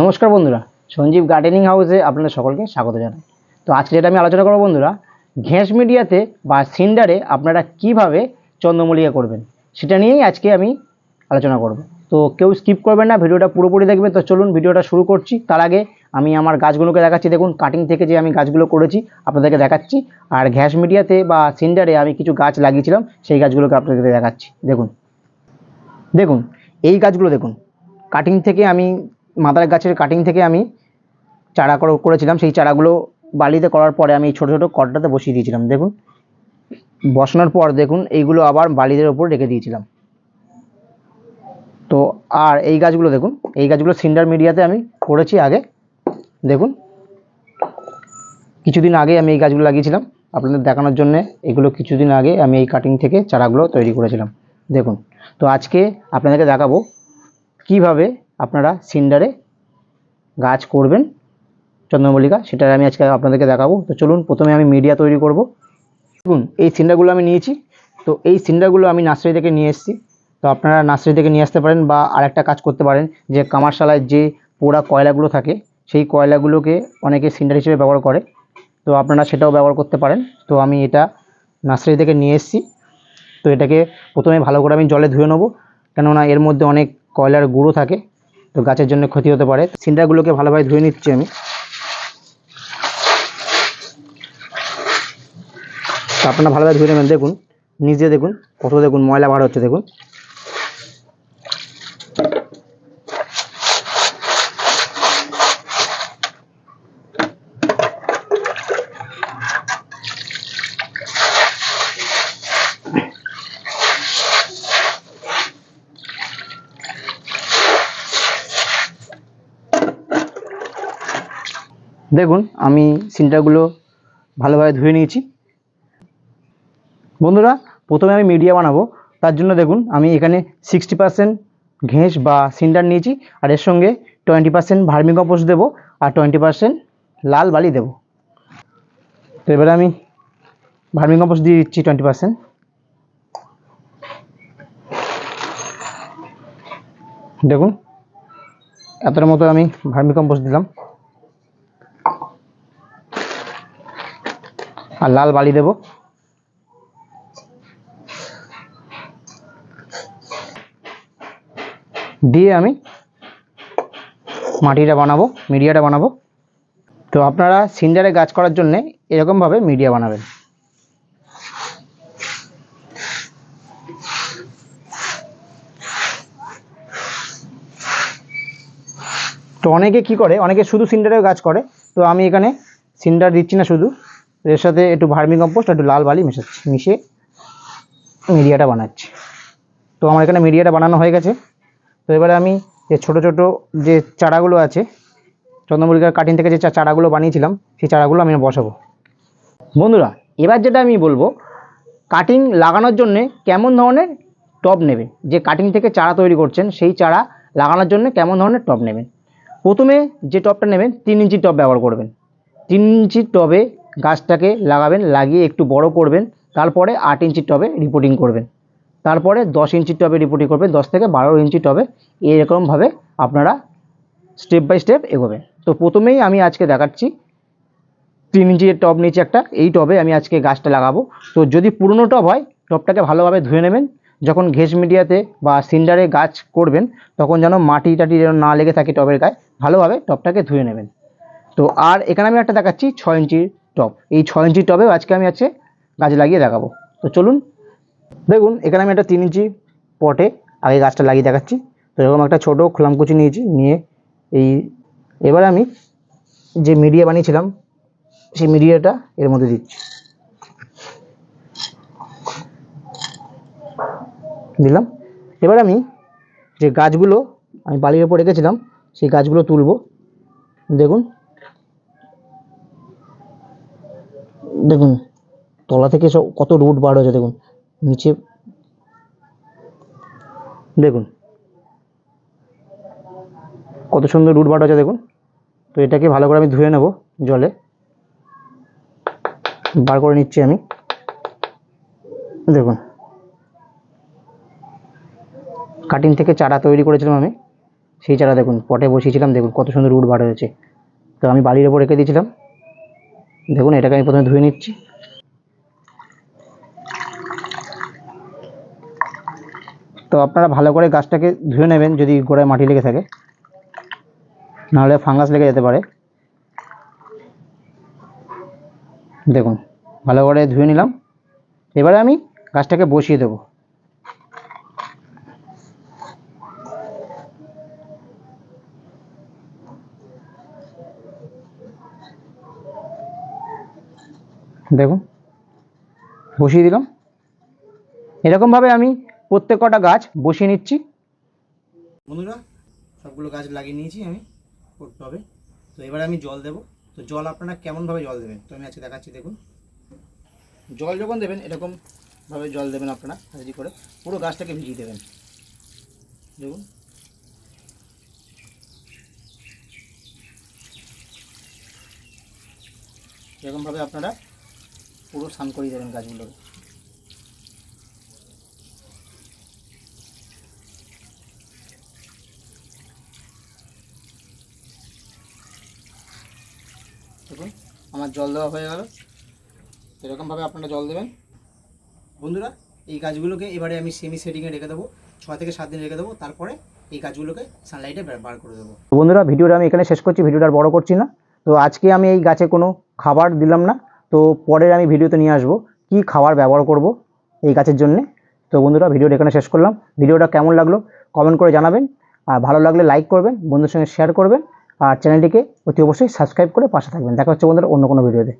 নমস্কার বন্ধুরা, সঞ্জীব গার্ডেনিং হাউসে আপনাদের সকলকে স্বাগত জানাই। তো আজকে যেটা আমি আলোচনা করব বন্ধুরা ঘ্যাস মিডিয়াতে বা সিন্ডারে আপনারা কীভাবে চন্দ্রমল্লিকা করবেন, সেটা নিয়েই আজকে আমি আলোচনা করব। তো কেউ স্কিপ করবেন না, ভিডিওটা পুরোপুরি দেখবেন, তো চলুন ভিডিওটা শুরু করছি। তার আগে আমি আমার গাছগুলোকে দেখাচ্ছি, দেখুন কাটিং থেকে যে আমি গাছগুলো করেছি, আপনাদেরকে দেখাচ্ছি। আর ঘ্যাস মিডিয়াতে বা সিন্ডারে আমি কিছু গাছ লাগিয়েছিলাম, সেই গাছগুলোকে আপনাদেরকে দেখাচ্ছি, দেখুন। দেখুন, এই গাছগুলো দেখুন কাটিং থেকে আমি মাদার গাছের কাটিং থেকে আমি চারা করেছিলাম। সেই চারাগুলো বালিতে করার পরে আমি ছোটো ছোটো কটটাতে বসিয়ে দিয়েছিলাম। দেখুন, বসানোর পর দেখুন, এইগুলো আবার বালিদের ওপর রেখে দিয়েছিলাম। তো, আর এই গাছগুলো দেখুন, এই গাছগুলো সিন্ডার মিডিয়াতে আমি করেছি আগে। দেখুন, কিছুদিন আগে আমি এই গাছগুলো লাগিয়েছিলাম। আপনাদের দেখানোর জন্যে এগুলো কিছুদিন আগে আমি এই কাটিং থেকে চারাগুলো তৈরি করেছিলাম। দেখুন, তো আজকে আপনাদেরকে দেখাবো কীভাবে আপনারা সিন্ডারে গাছ করবেন, চন্দ্রমল্লিকা, সেটা আমি আজকে আপনাদেরকে দেখাবো। তো চলুন, প্রথমে আমি মিডিয়া তৈরি করব। দেখুন, এই সিন্ডারগুলো আমি নিয়েছি। তো এই সিন্ডারগুলো আমি নার্সারি থেকে নিয়ে এসেছি। তো আপনারা নার্সারি থেকে নিয়ে আসতে পারেন বা আরেকটা কাজ করতে পারেন, যে কামারশালায় যে পোড়া কয়লাগুলো থাকে, সেই কয়লাগুলোকে অনেকে সিন্ডার হিসেবে ব্যবহার করে। তো আপনারা সেটাও ব্যবহার করতে পারেন। তো আমি এটা নার্সারি থেকে নিয়ে এসেছি। তো এটাকে প্রথমে ভালো করে আমি জলে ধুয়ে নেব। কেননা এর মধ্যে অনেক কয়লার গুঁড়ো থাকে। তো গাছের জন্য ক্ষতি হতে পারে। সিন্ডারগুলোকে ভালোভাবে ধুয়ে নিচ্ছি আমি। তো আপনারা ভালোভাবে ধুয়ে নেবেন। দেখুন নিজে দেখুন, কত দেখুন, ময়লা বার হচ্ছে, দেখুন। দেখুন, আমি সিন্টারগুলো ভালোভাবে ধুয়ে নিয়েছি। বন্ধুরা, প্রথমে আমি মিডিয়া বানাবো। তার জন্য দেখুন, আমি এখানে সিক্সটি পার্সেন্ট ঘেঁস বা সিন্ডার নিয়েছি, আর এর সঙ্গে টোয়েন্টি পার্সেন্ট ভার্মি দেবো, আর টোয়েন্টি পার্সেন্ট লাল বালি দেবো। তো এবারে আমি ভার্মি দিয়ে দিচ্ছি টোয়েন্টি পার্সেন্ট দেখুন এতটার মতো আমি ভার্মি কম্পোস্ট দিলাম। আর লাল বালি দেবো। দিয়ে আমি মাটিটা বানাবো, মিডিয়াটা বানাবো। তো আপনারা সিন্ডারে গাছ করার জন্যে এরকমভাবে মিডিয়া বানাবেন। তো অনেকে কি করে, অনেকে শুধু সিন্ডারেও গাছ করে। তো আমি এখানে সিন্ডার দিচ্ছি না শুধু। এর সাথে একটু ভার্মি কম্পোস্ট একটু লাল বালি মেশাচ্ছি মিশিয়ে মিডিয়াটা বানাচ্ছি। তো আমার এখানে মিডিয়াটা বানানো হয়ে গেছে। তো এবারে আমি যে ছোট ছোট যে চারাগুলো আছে, চন্দ্রমল্লিকার কাটিং থেকে যে চারাগুলো বানিয়েছিলাম, সেই চারাগুলো আমি বসাবো। বন্ধুরা, এবার যেটা আমি বলব, কাটিং লাগানোর জন্যে কেমন ধরনের টব নেবেন যে কাটিং থেকে চারা তৈরি করছেন, সেই চারা লাগানোর জন্য কেমন ধরনের টব নেবেন? প্রথমে যে টবটা নেবেন, তিন ইঞ্চি টব ব্যবহার করবেন। তিন ইঞ্চি টবে গাছটাকে লাগাবেন, লাগিয়ে একটু বড় করবেন, তারপরে আট ইঞ্চি টবে রিপোর্টিং করবেন। তারপরে দশ ইঞ্চি টবে রিপোর্টিং করবেন, দশ থেকে বারো ইঞ্চি টবে এরকমভাবে আপনারা স্টেপ বাই স্টেপ এগোবেন। তো প্রথমেই আমি আজকে দেখাচ্ছি, তিন ইঞ্চির টব নিচে একটা, এই টবে আমি আজকে গাছটা লাগাবো। তো যদি পুরনো টব হয়, টবটাকে ভালোভাবে ধুয়ে নেবেন। যখন ঘেস মিডিয়াতে বা সিন্ডারে গাছ করবেন, তখন যেন মাটি টাটি যেন না লেগে থাকে টবের গায়ে, ভালোভাবে টবটাকে ধুয়ে নেবেন। তো আর এখানে আমি একটা দেখাচ্ছি, ছয় ইঞ্চির টব। এই ছয় ইঞ্চির টবেও আজকে আমি আজকে গাছ লাগিয়ে দেখাবো। তো চলুন, দেখুন, এখানে আমি একটা তিন ইঞ্চি পটে আগে গাছটা লাগিয়ে দেখাচ্ছি। তো এরকম একটা ছোটো খোলামকুচি নিয়েছি, নিয়ে এই, এবার আমি যে মিডিয়া বানিয়েছিলাম, সেই মিডিয়াটা এর মধ্যে দিচ্ছি। দিলাম। এবার আমি যে গাছগুলো আমি বালির ওপর রেখেছিলাম, সেই গাছগুলো তুলবো। দেখুন দেখুন, তলা থেকে সব কত রুট বার হয়েছে, দেখুন। নিচে দেখুন, কত সুন্দর রুট বার হয়েছে, দেখুন। তো এটাকে ভালো করে আমি ধুয়ে নেব জলে। বার করে নিচ্ছি আমি। দেখুন। কাটিং থেকে চারা তৈরি করেছিলাম আমি। সেই চারা দেখুন পটে বসিয়েছিলাম, দেখুন কত সুন্দর রুট বার হয়েছে। তো আমি বালির ওপর রেখে দিয়েছিলাম। দেখুন, এটাকে আমি প্রথমে ধুয়ে নিচ্ছি। তো আপনারা ভালো করে গাছটাকে ধুয়ে নেবেন যদি গোড়ায় মাটি লেগে থাকে। নাহলে ফাঙ্গাস লেগে যেতে পারে। দেখুন, ভালো করে ধুয়ে নিলাম। এবারে আমি গাছটাকে বসিয়ে দেবো। দেখুন বসিয়ে দিলাম। এরকমভাবে আমি প্রত্যেক কটা গাছ বসিয়ে নিচ্ছি। বন্ধুরা, সবগুলো গাছ লাগিয়ে নিয়েছি আমি করতে হবে তো এবারে আমি জল দেবো। তো জল আপনারা কেমনভাবে জল দেবেন? তো আমি আজকে দেখাচ্ছি, দেখুন। জল যখন দেবেন, এরকমভাবে জল দেবেন আপনারা হাজি করে। পুরো গাছটাকে ভিজিয়ে দেবেন। দেখুন। এরকমভাবে আপনারা পুরো স্নান করিয়ে দেবেন গাছগুলোকে দেখুন, আমার জল দেওয়া হয়ে গেল। এরকমভাবে আপনারা জল দেবেন। বন্ধুরা, এই গাছগুলোকে এবারে আমি সেমি সেটিংয়ে রেখে দেবো। ছ থেকে সাত দিন রেখে দেবো। তারপরে এই গাছগুলোকে সানলাইটে বার করে দেবো। বন্ধুরা, ভিডিওটা আমি এখানে শেষ করছি। ভিডিওটা বড় করছি না। তো আজকে আমি এই গাছে কোনো খাবার দিলাম না। তো পরের আমি ভিডিওতে নিয়ে আসব কি খাবার ব্যবহার করব এই গাছের জন্য। তো বন্ধুরা, ভিডিওটা এখানে শেষ করলাম। ভিডিওটা কেমন লাগল কমেন্ট করে জানাবেন। আর ভালো লাগলে লাইক করবেন বন্ধুর সঙ্গে শেয়ার করবেন। আর চ্যানেলটিকে অতি অবশ্যই সাবস্ক্রাইব করে পাশে থাকবেন। দেখা হচ্ছে বন্ধুরা অন্য কোনো ভিডিওতে।